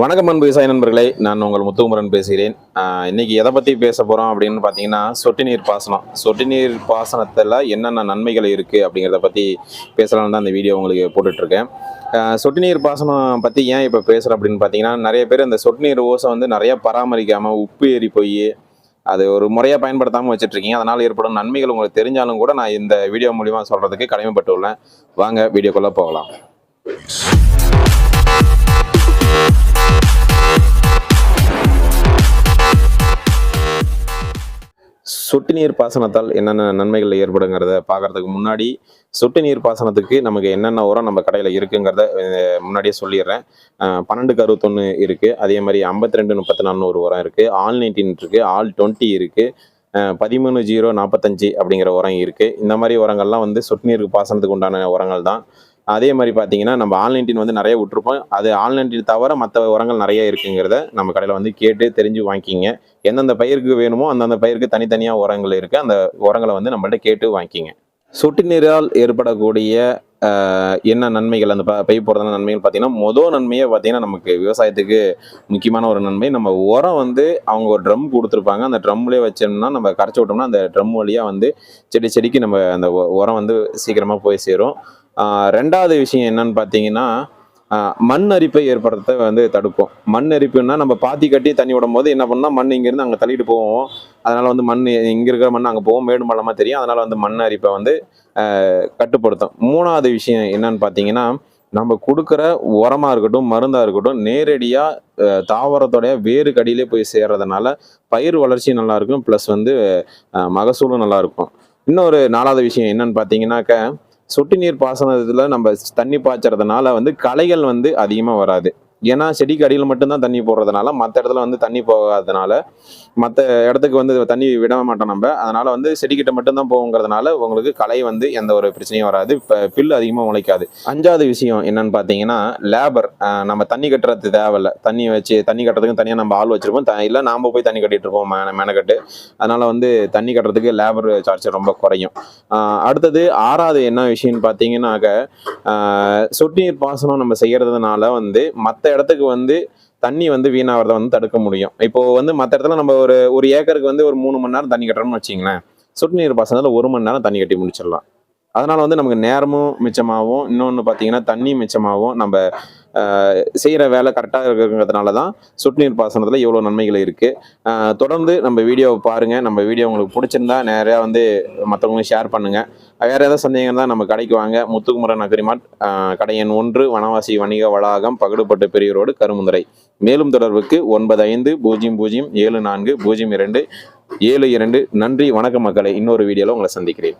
வணக்கம் அன்பு விவசாய நண்பர்களே நான் உங்கள் முத்துகுமரன் பேசுகிறேன். இன்றைக்கி எதை பற்றி பேச போகிறோம் அப்படின்னு பார்த்தீங்கன்னா சொட்டு நீர் பாசனம். சொட்டு நீர் பாசனத்தில் என்னென்ன நன்மைகள் இருக்குது அப்படிங்கிறத பற்றி பேசலாம்னு தான் இந்த வீடியோ உங்களுக்கு போட்டுட்ருக்கேன். சொட்டு நீர் பாசனம் பற்றி ஏன் இப்போ பேசுகிறேன் அப்படின்னு பார்த்தீங்கன்னா நிறைய பேர் இந்த சொட்டு நீர் ஓசை வந்து நிறையா பராமரிக்காமல் உப்பு ஏறி போய் அது ஒரு முறையாக பயன்படுத்தாமல் வச்சுட்ருக்கீங்க. அதனால் ஏற்படும் நன்மைகள் உங்களுக்கு தெரிஞ்சாலும் கூட நான் இந்த வீடியோ மூலிமா சொல்கிறதுக்கு கடமைப்பட்டுள்ளேன். வாங்க வீடியோக்குள்ளே போகலாம். சொட்டு நீர் பாசனத்தால் என்னென்ன நன்மைகள் ஏற்படுங்கிறத பார்க்கறதுக்கு முன்னாடி சொட்டு நீர் பாசனத்துக்கு நமக்கு என்னென்ன உரம் நம்ம கடையில் இருக்குங்கிறத முன்னாடியே சொல்லிடுறேன். பன்னெண்டுக்கு அறுபத்தொன்று இருக்குது அதே மாதிரி ஐம்பத்தி ரெண்டு முப்பத்தி நாலு ஒரு உரம் இருக்குது ஆல் நைன்டீன் இருக்குது ஆல் டுவெண்ட்டி இருக்குது பதிமூணு ஜீரோ நாற்பத்தஞ்சு அப்படிங்கிற உரம் இருக்குது இந்த மாதிரி உரங்கள்லாம் வந்து சொட்டு நீர் பாசனத்துக்கு உண்டான உரங்கள் தான் அதே மாதிரி பார்த்தீங்கன்னா நம்ம ஆன்லைன் டீன் வந்து நிறைய விட்டுருப்போம். அது ஆன்லைன் ஆன்லைன்டின் தவிர மற்ற உரங்கள் நிறைய இருக்குங்கிறத நம்ம கடையில் வந்து கேட்டு தெரிஞ்சு வாங்கிக்கிங்க. எந்தெந்த பயிருக்கு வேணுமோ அந்தந்த பயிருக்கு தனித்தனியாக உரங்கள் இருக்குது அந்த உரங்களை வந்து நம்மள்ட்ட கேட்டு வாங்கிக்கிங்க. சொட்டு நீரால் ஏற்படக்கூடிய என்ன நன்மைகள்? அந்த ப- பயிர் போடுறதான நன்மைகள் பார்த்தீங்கன்னா மொதல் நன்மையே பார்த்தீங்கன்னா நமக்கு விவசாயத்துக்கு முக்கியமான ஒரு நன்மை. நம்ம உரம் வந்து அவங்க ஒரு ட்ரம் கொடுத்துருப்பாங்க. அந்த ட்ரம்லேயே வச்சோம்னா நம்ம கரைச்சி விட்டோம்னா அந்த ட்ரம் வழியாக வந்து செடி செடிக்கு நம்ம அந்த உரம் வந்து சீக்கிரமாக போய் சேரும். ரெண்டாவது விஷயம் என்னன்னு பார்த்தீங்கன்னா மண் அரிப்பை ஏற்படுறத வந்து தடுக்கும். மண் அரிப்புன்னா நம்ம பாத்தி கட்டி தண்ணி விடும் போது என்ன பண்ணால் மண் இங்கேருந்து அங்கே தள்ளிட்டு போவோம் அதனால் வந்து மண் இங்கே இருக்கிற மண் அங்கே போவோம் மேடு பள்ளமாக தெரியும். அதனால் வந்து மண் அரிப்பை வந்து கட்டுப்படுத்தும். மூணாவது விஷயம் என்னன்னு பார்த்தீங்கன்னா நம்ம கொடுக்குற உரமாக இருக்கட்டும் மருந்தாக இருக்கட்டும் நேரடியாக தாவரத்தோடைய வேறு கடியிலே போய் சேர்றதுனால பயிர் வளர்ச்சி நல்லாயிருக்கும் ப்ளஸ் வந்து மகசூலும் நல்லாயிருக்கும் இன்னொரு நாலாவது விஷயம் என்னன்னு பார்த்தீங்கன்னாக்க சொட்டு நீர் பாசனத்தில் நம்ம தண்ணி பாய்ச்சறதுனால வந்து களைகள் வந்து அதிகமாக வராது. ஏன்னா செடிக்கு அடியில் மட்டும்தான் தண்ணி போடுறதுனால மற்ற இடத்துல வந்து தண்ணி போகாதனால மற்ற இடத்துக்கு வந்து தண்ணி விட மாட்டோம் நம்ம. அதனால வந்து செடிக்கிட்ட மட்டும்தான் போகுங்கிறதுனால உங்களுக்கு களை வந்து எந்த ஒரு பிரச்சனையும் வராது. இப்போ பில்லு அதிகமாக முளைக்காது. அஞ்சாவது விஷயம் என்னன்னு பார்த்தீங்கன்னா லேபர் நம்ம தண்ணி கட்டுறது தேவையில்ல. தண்ணி வச்சு தண்ணி கட்டுறதுக்கு தனியாக நம்ம ஆள் வச்சிருப்போம். த- இல்லை நாம் போய் தண்ணி கட்டிட்டு இருப்போம் மென மெனக்கட்டு அதனால வந்து தண்ணி கட்டுறதுக்கு லேபர் சார்ஜ் ரொம்ப குறையும். அடுத்தது ஆறாவது என்ன விஷயம்னு பார்த்தீங்கன்னாக்க சொட்டு நீர் பாசனம் நம்ம செய்கிறதுனால வந்து மற்ற இடத்துக்கு வந்து தண்ணி வந்து வீணாகிறத வந்து தடுக்க முடியும். இப்போ வந்து மற்ற இடத்துல நம்ம ஒரு ஒரு ஏக்கருக்கு வந்து ஒரு மூணு மணி நேரம் தண்ணி கட்டுறோம்னு வச்சிங்களேன் சொட்டு நீர் பாசனத்தில் ஒரு மணி நேரம் தண்ணி கட்டி முடிச்சிடலாம். அதனால வந்து நமக்கு நேரமும் மிச்சமாகவும் இன்னொன்று பார்த்தீங்கன்னா தண்ணி மிச்சமாகவும் நம்ம செய்கிற வேலை கரெக்டாக இருக்கிறதுனால தான் சொட்டு நீர் பாசனத்தில் இவ்வளோ நன்மைகள் இருக்குது தொடர்ந்து நம்ம வீடியோவை பாருங்கள் நம்ம வீடியோ உங்களுக்கு பிடிச்சிருந்தா நிறையா வந்து மற்றவங்களும் ஷேர் பண்ணுங்கள் வேறு ஏதாவது சந்தேகம் தான் நம்ம கடைக்கு வாங்க. முத்துக்குமரன் அக்ரிமாட் கடையன் ஒன்று வனவாசி வணிக வளாகம் பகடுபட்டு பெரியரோடு கருமுந்துரை கருமுந்தரை மேலும் தொடர்புக்கு ஒன்பது ஐந்து பூஜ்ஜியம் பூஜ்ஜியம் ஏழு நான்கு பூஜ்ஜியம் இரண்டு ஏழு இரண்டு. நன்றி வணக்கம் மக்களை. இன்னொரு வீடியோவில் உங்களை சந்திக்கிறேன்.